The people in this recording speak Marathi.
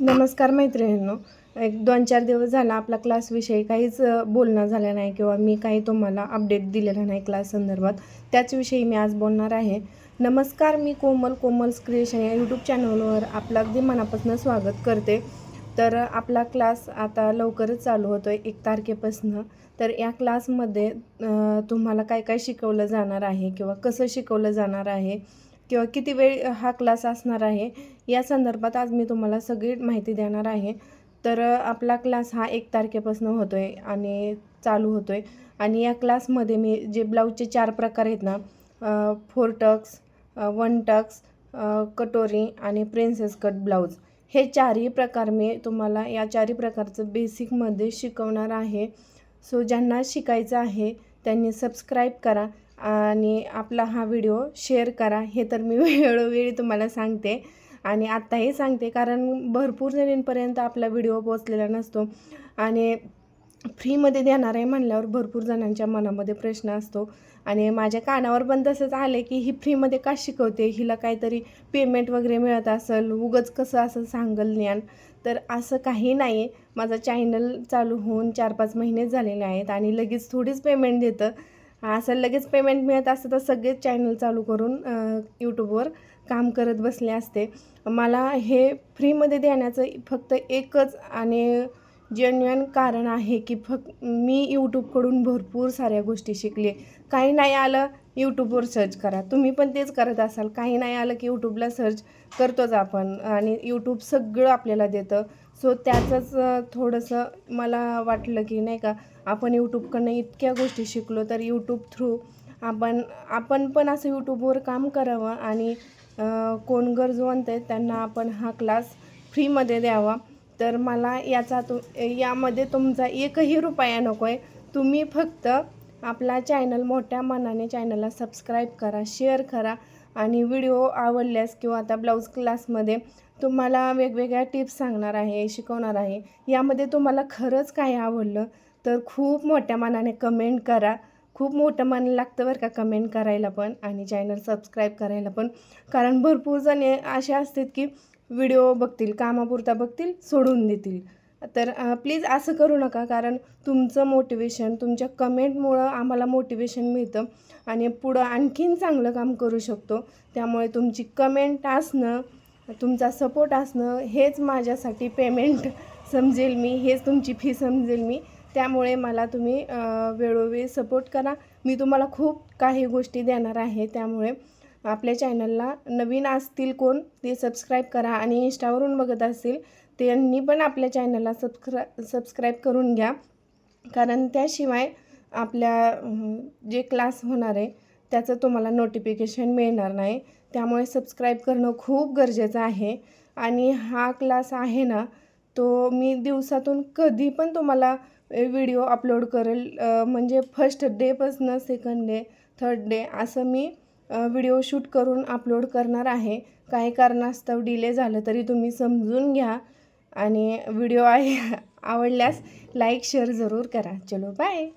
नमस्कार मैत्रिणींनो. एक दोन चार दिवस झाला आपला क्लासविषयी काहीच बोलणं झालं नाही किंवा मी काही तुम्हाला अपडेट दिलेला नाही क्लास संदर्भात. त्याचविषयी मी आज बोलणार आहे. नमस्कार मी कोमल कोमल्स क्रिएशन या यूट्यूब चॅनलवर आपलं अगदी मनापासून स्वागत करते. तर आपला क्लास आता लवकरच चालू होतो आहे एक तारखेपासनं. तर या क्लासमध्ये तुम्हाला काय काय शिकवलं जाणार आहे किंवा कसं शिकवलं जाणार आहे किंवा किती वेळ हा क्लास असणार आहे या संदर्भात आज मी तुम्हाला सगळी माहिती देणार आहे. तर आपला क्लास हा एक तारखेपासून होतो आहे आणि चालू होतो आहे आणि या क्लासमध्ये मी जे ब्लाऊजचे चार प्रकार आहेत ना फोर टक्स वन टक्स कटोरी आणि प्रिन्सेस कट ब्लाऊज हे चारही प्रकार मी तुम्हाला या चारही प्रकारचं बेसिकमध्ये शिकवणार आहे. सो ज्यांना शिकायचं आहे त्यांनी सबस्क्राईब करा. आणि आपला हा व्हिडिओ शेअर करा. हे तर मी वेळोवेळी तुम्हाला सांगते. आणि आत्ताही सांगते कारण भरपूर जणींपर्यंत आपला व्हिडिओ पोचलेला नसतो. आणि फ्रीमध्ये देणार आहे म्हणल्यावर भरपूर जणांच्या मनामध्ये प्रश्न असतो. आणि माझ्या कानावर पण तसंच आले की ही फ्रीमध्ये का शिकवते? हिला काहीतरी पेमेंट वगैरे मिळत असेल उगंच कसं असं सांगल ज्ञान? तर असं काही नाही आहे माझं चॅनल चालू होऊन चार पाच महिनेच झालेले आहेत आणि लगेच थोडीच पेमेंट देतं. असं लगेच पेमेंट मिळत असतं तर सगळेच चॅनल चालू करून यूट्यूबवर काम करत बसले असते. मला हे फ्रीमध्ये देण्याचं फक्त एकच आणि जेन्युअन कारण आहे की फक्त मी यूट्यूबकडून भरपूर साऱ्या गोष्टी शिकले. काही नाही आलं यूट्यूबवर सर्च करा. तुम्ही पण तेच करत असाल. काही नाही आलं की यूट्यूबला सर्च करतोच आपण आणि यूट्यूब सगळं आपल्याला देतं. सो त्याचंच थोडंसं मला वाटलं की नाही का आपण यूट्यूबकडनं इतक्या गोष्टी शिकलो तर यूट्यूब थ्रू आपण आपण पण असं यूट्यूबवर काम करावं आणि कोण गरजवंत आहेत त्यांना आपण हा क्लास फ्रीमध्ये द्यावा. तर मला याचा तु यामध्ये तुमचा एकही रुपया नको आहे तुम्ही फक्त आपला चॅनल मोठ्या मनाने चॅनलला सबस्क्राईब करा शेअर करा आणि व्हिडिओ आवडल्यास किंवा आता ब्लाऊज क्लासमध्ये तुम्हाला वेगवेगळ्या टिप्स सांगणार आहे शिकवणार आहे. यामध्ये तुम्हाला खरंच काय आवडलं तर खूप मोठ्या मनाने कमेंट करा. खूप मोठं मन लागतं बरं का कमेंट करायला पण आणि चॅनल सबस्क्राईब करायला पण. कारण भरपूर जण असे असतात की व्हिडिओ बघतील कामापुरता बघतील सोडून देतील. तर प्लीज असं करू नका कारण तुमचं मोटिवेशन तुमच्या कमेंटमुळं आम्हाला मोटिवेशन मिळतं आणि पुढं आणखीन चांगलं काम करू शकतो. त्यामुळे तुमची कमेंट असणं तुमचा सपोर्ट असणं हेच माझ्यासाठी पेमेंट समजेल मी हेच तुमची फी समजेल मी. त्यामुळे मला तुम्ही वेळोवेळी सपोर्ट करा. मी तुम्हाला खूप काही गोष्टी देणार आहे. त्यामुळे आपल्या चॅनलला नवीन असतील कोण ते सबस्क्राईब करा आणि इंस्टावरून बघत असतील त्यांनी पण आपल्या चॅनलला सबस्क्रा सबस्क्राईब करून घ्या. कारण त्याशिवाय आपल्या जे क्लास होणार आहे त्याचं तुम्हाला नोटिफिकेशन मिळणार नाही. त्यामुळे सबस्क्राईब करणं खूप गरजेचं आहे. आणि हा क्लास आहे ना तो मी दिवसातून कधी पण तुम्हाला व्हिडिओ अपलोड करेल. म्हणजे फर्स्ट डेपासनं सेकंड डे थर्ड डे असं मी व्हिडिओ शूट करून अपलोड करणार आहे. काही कारणास्तव डिले झालं तरी तुम्ही समजून घ्या. आणि व्हिडिओ आहे आवडल्यास लाईक शेअर जरूर करा. चलो बाय